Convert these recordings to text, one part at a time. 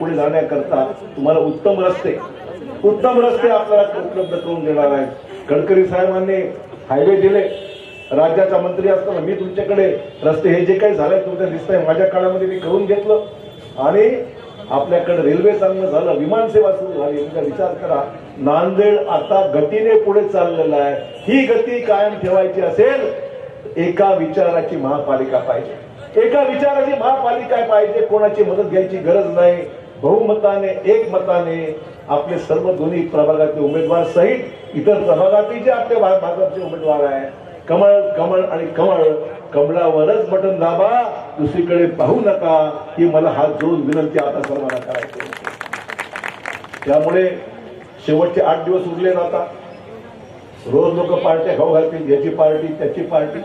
पुढे जाण्याकरता तुम्हाला उत्तम रस्ते उत्तम रस्ते आपल्याला उपलब्ध करून देणार आहेत. गडकरी साहेबांनी हायवे दिले. राज्याचा मंत्री असताना मी तुमच्याकडे रस्ते हे जे काही झालंय तुमच्या दिसतंय माझ्या काळामध्ये मी करून घेतलं. आणि आपल्याकडे रेल्वे चांगलं झालं विमानसेवा सुरू झाली. तुमचा विचार करा नांदेड आता गतीने पुढे चाललेलं आहे. ही गती कायम ठेवायची असेल एका विचाराची महापालिका पाहिजे. एका विचाराची महापालिका पाहिजे कोणाची मदत घ्यायची गरज नाही. बहुमताने एक मताने आपले सर्व दोन्ही प्रभागाचे उमेदवार सहित इतर प्रभागातील जे आपले भागाचे भाजपचे उमेदवार आहे कमळ कमळ आणि कमळ कमळावरच बटन दाबा दुसरीकडे पाहू नका ही मला हात जोडून विनंती आता सर्वांना करायची त्यामुळे शेवटचे आठ दिवस उरले ना आता. रोज लोक पार्ट्या खाऊ घालतील याची पार्टी त्याची पार्टी.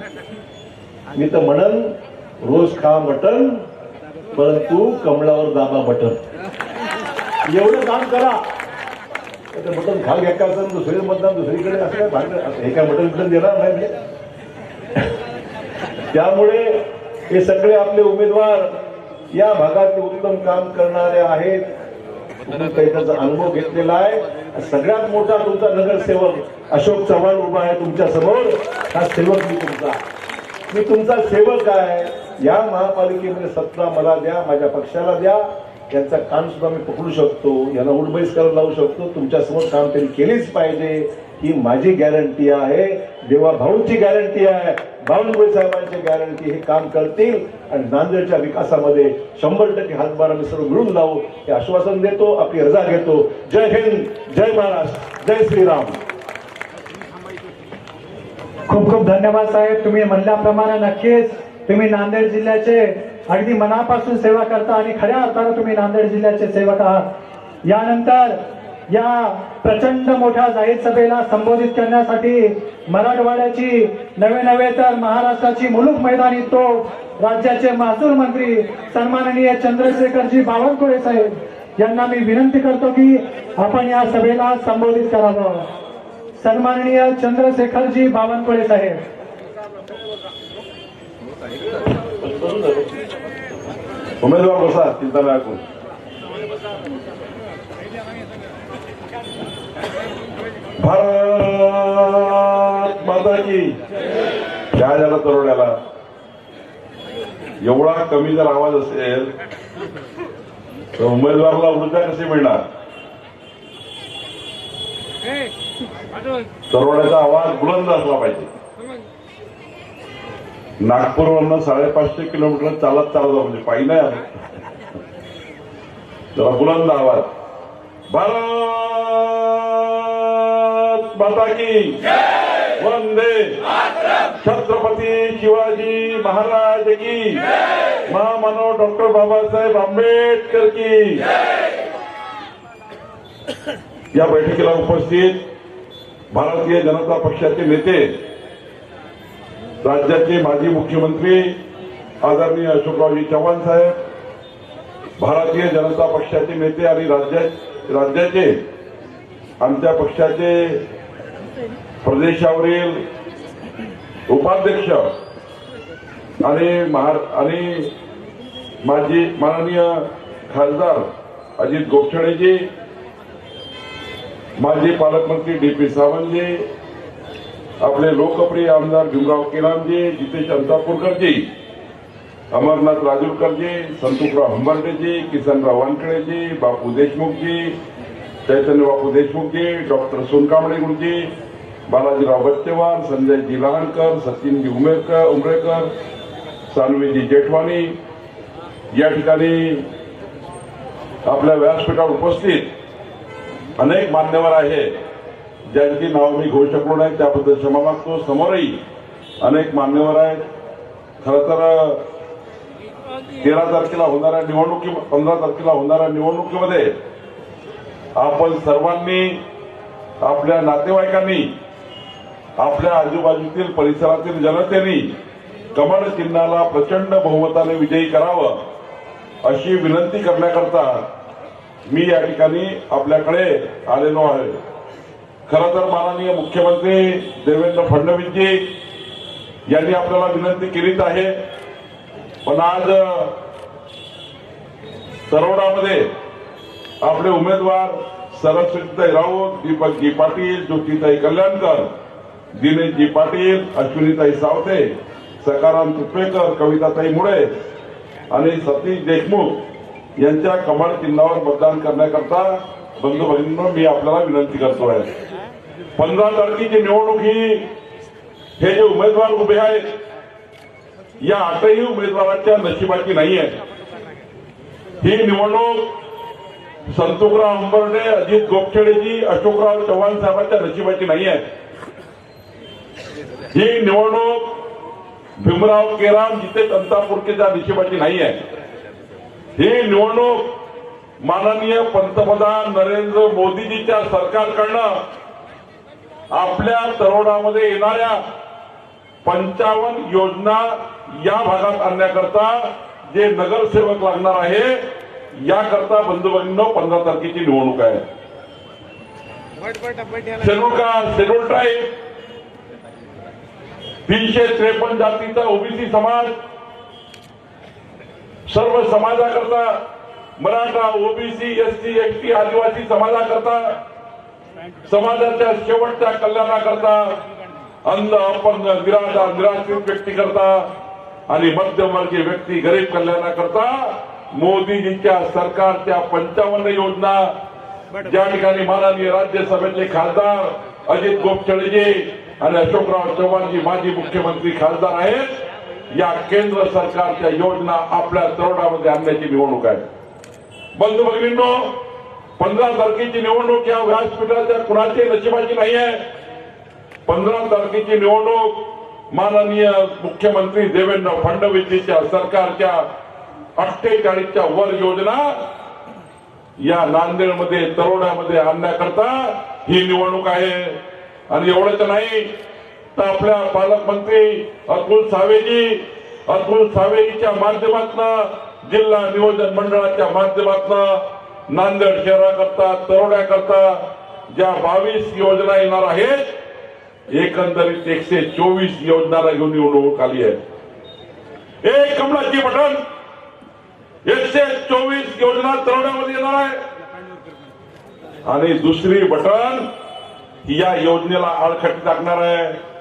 मी तर म्हणन रोज खा मटन परंतु कमळावर दाबा बटन. एवढं काम करा. तर बटन खा घ्या असं दुसरे मतदान दुसरीकडे असं काय भांडण? हे काय बिटन देणार नाही त्यामुळे हे सगळे आपले उमेदवार या भागात उत्तम काम करणारे आहेत. त्याचा अनुभव घेतलेला आहे. सगळ्यात मोठा तुमचा नगरसेवक अशोक चव्हाण उभा आहे तुमच्यासमोर हा सेवक मी तुमचा. मी तुमचा सेवक आहे. या महापालिकेमध्ये सत्ता मला द्या माझ्या पक्षाला द्या. यांचा काम सुद्धा मी पकडू शकतो. यांना उडबैस करायला लावू शकतो. तुमच्यासमोर काम त्यांनी केलीच पाहिजे. ही माझी गॅरंटी आहे. देवा भाऊंची गॅरंटी आहे. बावनकुळे साहेबांची गॅरंटी हे काम करतील. आणि नांदेडच्या विकासामध्ये शंभर टक्के हातभार आम्ही सर्व मिळून लावू. हे आश्वासन देतो आपली रजा घेतो. जय हिंद जय महाराष्ट्र जय श्रीराम. खूप खूप धन्यवाद साहेब. तुम्ही म्हणल्याप्रमाणे नक्कीच तुम्ही नांदेड जिल्ह्याचे अगदी मनापासून सेवा करता आणि खऱ्या अर्थानं तुम्ही नांदेड जिल्ह्याचे सेवक आहात. यानंतर या प्रचंड मोठ्या जाहीर सभेला संबोधित करण्यासाठी मराठवाड्याची नवे नवे तर महाराष्ट्राची मुलूक मैदानी तो राज्याचे महसूल मंत्री सन्माननीय चंद्रशेखरजी बावनकुळे साहेब यांना मी विनंती करतो की आपण या सभेला संबोधित करावं. सन्माननीय चंद्रशेखरजी बावनकुळे साहेब. उमेदवार बसा चिंता नका भारत माता की काय झालं तरुणाला एवढा कमी जर आवाज असेल तर उमेदवाराला ऊर्जा कशी मिळणार? तरुणाचा आवाज बुलंद असला पाहिजे. नागपूरवरनं साडेपाचशे किलोमीटर चालत चालत म्हणजे पायी नाही आलं. जरा बुलंद आवाज. भारत माता की वंदे! छत्रपती शिवाजी महाराज की महामानव डॉक्टर बाबासाहेब आंबेडकर की या बैठकीला उपस्थित भारतीय जनता पक्षाचे नेते राज्याचे माजी मुख्यमंत्री आदरणीय अशोकरावजी चव्हाण साहेब भारतीय जनता पक्षाचे नेते आणि राज्या राज्याचे आमच्या पक्षाचे प्रदेशावरील उपाध्यक्ष आणि महार आणि माजी माननीय खासदार अजित गोपछडेजी माजी पालकमंत्री डी पी सावंतजी आपले लोकप्रिय आमदार भीमराव केलामजी जितेश अंतापूरकरजी अमरनाथ राजूरकरजी संतोषराव हंबर्डेजी किसनराव वानखेडेजी बापू देशमुखजी चैतन्य बापू देशमुखजी डॉक्टर सोनकांबळे गुरुजी बालाजीराव बच्चेवार संजयजी लहानकर सचिनजी उमेरकर उमरेकर सानवीजी जेठवानी या ठिकाणी आपल्या व्यासपीठावर उपस्थित अनेक मान्यवर आहे ज्यांची नाव मी घेऊ शकलो नाही त्याबद्दल क्षमा मागतो. समोरही अनेक मान्यवर आहेत. खर तर तेरा तारखेला होणाऱ्या निवडणुकी पंधरा तारखेला होणाऱ्या निवडणुकीमध्ये आपण सर्वांनी आपल्या नातेवाईकांनी आपल्या आजूबाजूतील परिसरातील जनतेने कमळ चिन्हाला प्रचंड बहुमताने विजयी करावं अशी विनंती करण्याकरता मी या ठिकाणी आपल्याकडे आलेलो आहे. खरं तर माननीय मुख्यमंत्री देवेंद्र फडणवीसजी यांनी आपल्याला विनंती केलीच आहे. पण आज तरोडामध्ये आपले उमेदवार सरस्वतीताई राऊत दीपकजी पाटील ज्योतिताई कल्याणकर दिनेशजी पाटील अश्विनीताई सावते सकाराम तुपेकर कविताताई मुळे आणि सतीश देशमुख यांच्या कमळ चिन्हावर मतदान करण्याकरता बंधू भगिनींनो मी आपल्याला विनंती करतो आहे पंधरा तारखेची निवडणूक ही हे जे उमेदवार उभे आहेत या आठही उमेदवारांच्या नशिबाची नाही आहे ही निवडणूक संतोषराव अंबर्डे अजित गोपछेडेजी अशोकराव चव्हाण साहेबांच्या नशिबाची नाही आहे ही निवडणूक भीमराव केराम जिथे अंतापूरकेच्या नशिबाची नाही आहे ही निवडणूक माननीय पंतप्रधान नरेंद्र मोदीजीच्या सरकारकडनं आपल्या तरुणामध्ये येणाऱ्या पंचावन्न योजना या भागात आणण्याकरता जे नगरसेवक लागणार आहे याकरता बंधू पंधरा तारखेची निवडणूक आहे. शेड्यूल का शेड्यूल ट्राईब तीनशे त्रेपन्न जातीचा ओबीसी समाज सर्व समाजाकरता मराठा ओबीसी एसटी एसटी आदिवासी समाजाकरता समाजाच्या शेवटच्या कल्याणाकरता अंध अपंग निराधार निराश्रित व्यक्तीकरता आणि मध्यमवर्गीय व्यक्ती गरीब कल्याणाकरता मोदीजींच्या सरकारच्या पंचावन्न योजना ज्या ठिकाणी माननीय राज्यसभेचे खासदार अजित गोपछडेजी आणि अशोकराव चव्हाणजी माजी मुख्यमंत्री खासदार आहेत या केंद्र सरकारच्या योजना आपल्या तरुणामध्ये आणण्याची निवडणूक आहे. बंधू भगिनींनो पंधरा तारखेची निवडणूक या व्यासपीठाच्या कुणाची नशिबाची नाही आहे पंधरा तारखेची निवडणूक माननीय मुख्यमंत्री देवेंद्र फडणवीसच्या सरकारच्या अठ्ठेचाळीसच्या वर योजना या नांदेडमध्ये तरोड्यामध्ये आणण्याकरता ही निवडणूक आहे. आणि एवढंच नाही तर आपल्या पालकमंत्री अतुल सावेजी अतुल सावेजीच्या माध्यमातून जिल्हा नियोजन मंडळाच्या माध्यमातून नांदेड शहराकरता तरोड्याकरता ज्या बावीस योजना येणार आहेत एकंदरीत एकशे चोवीस योजना घेऊन निवडणूक आली आहे. एक कमलाची बटन एकशे चोवीस योजना तरुणामध्ये येणार आहे. आणि दुसरी बटन या योजनेला आळखटी टाकणार आहे.